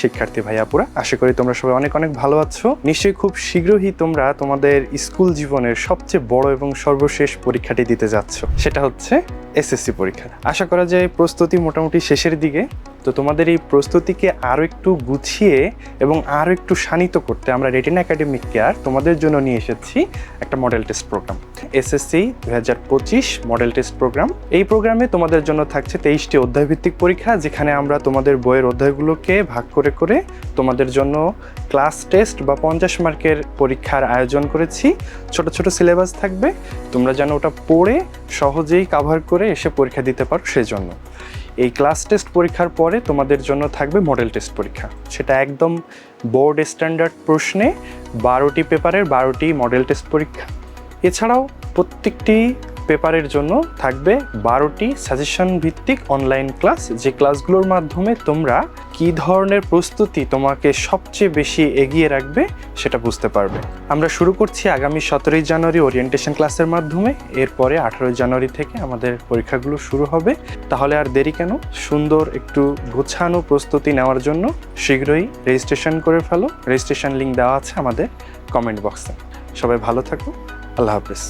শিক্ষার্থী ভাইয়াপুরা আশা করি তোমরা সবাই অনেক অনেক ভালো আছো। নিশ্চয়ই খুব শীঘ্রই তোমরা তোমাদের স্কুল জীবনের সবচেয়ে বড় এবং সর্বশেষ পরীক্ষাটি দিতে যাচ্ছ। সেটা হচ্ছে এসএসসি পরীক্ষা। আশা করা যায় প্রস্তুতি মোটামুটি শেষের দিকে। তো তোমাদের এই প্রস্তুতিকে আরও একটু গুছিয়ে এবং আরও একটু শানিত করতে আমরা রেটিনা একাডেমিক কেয়ার তোমাদের জন্য নিয়ে এসেছি একটা মডেল টেস্ট প্রোগ্রাম এসএসসি দু হাজার পঁচিশ মডেল টেস্ট প্রোগ্রাম এই প্রোগ্রামে তোমাদের জন্য থাকছে তেইশটি অধ্যায়ভিত্তিক পরীক্ষা, যেখানে আমরা তোমাদের বইয়ের অধ্যায়গুলোকে ভাগ করে করে তোমাদের জন্য ক্লাস টেস্ট বা পঞ্চাশ মার্কের পরীক্ষার আয়োজন করেছি। ছোট ছোট সিলেবাস থাকবে, তোমরা যেন ওটা পড়ে সহজেই কাভার করে এসে পরীক্ষা দিতে পারো সেজন্য। এই ক্লাস টেস্ট পরীক্ষার পরে তোমাদের জন্য থাকবে মডেল টেস্ট পরীক্ষা। সেটা একদম বোর্ড স্ট্যান্ডার্ড প্রশ্নে বারোটি পেপারের বারোটি মডেল টেস্ট পরীক্ষা। এছাড়াও প্রত্যেকটি পেপারের জন্য থাকবে বারোটি সাজেশন ভিত্তিক অনলাইন ক্লাস যে ক্লাসগুলোর মাধ্যমে তোমরা কী ধরনের প্রস্তুতি তোমাকে সবচেয়ে বেশি এগিয়ে রাখবে সেটা বুঝতে পারবে। আমরা শুরু করছি আগামী সতেরোই জানুয়ারি ওরিয়েন্টেশন ক্লাসের মাধ্যমে। এরপরে আঠারোই জানুয়ারি থেকে আমাদের পরীক্ষাগুলো শুরু হবে। তাহলে আর দেরি কেন? সুন্দর একটু গোছানো প্রস্তুতি নেওয়ার জন্য শীঘ্রই রেজিস্ট্রেশন করে ফেলো। রেজিস্ট্রেশন লিঙ্ক দেওয়া আছে আমাদের কমেন্ট বক্সে সবাই ভালো থাকো। আল্লাহ হাফিজ।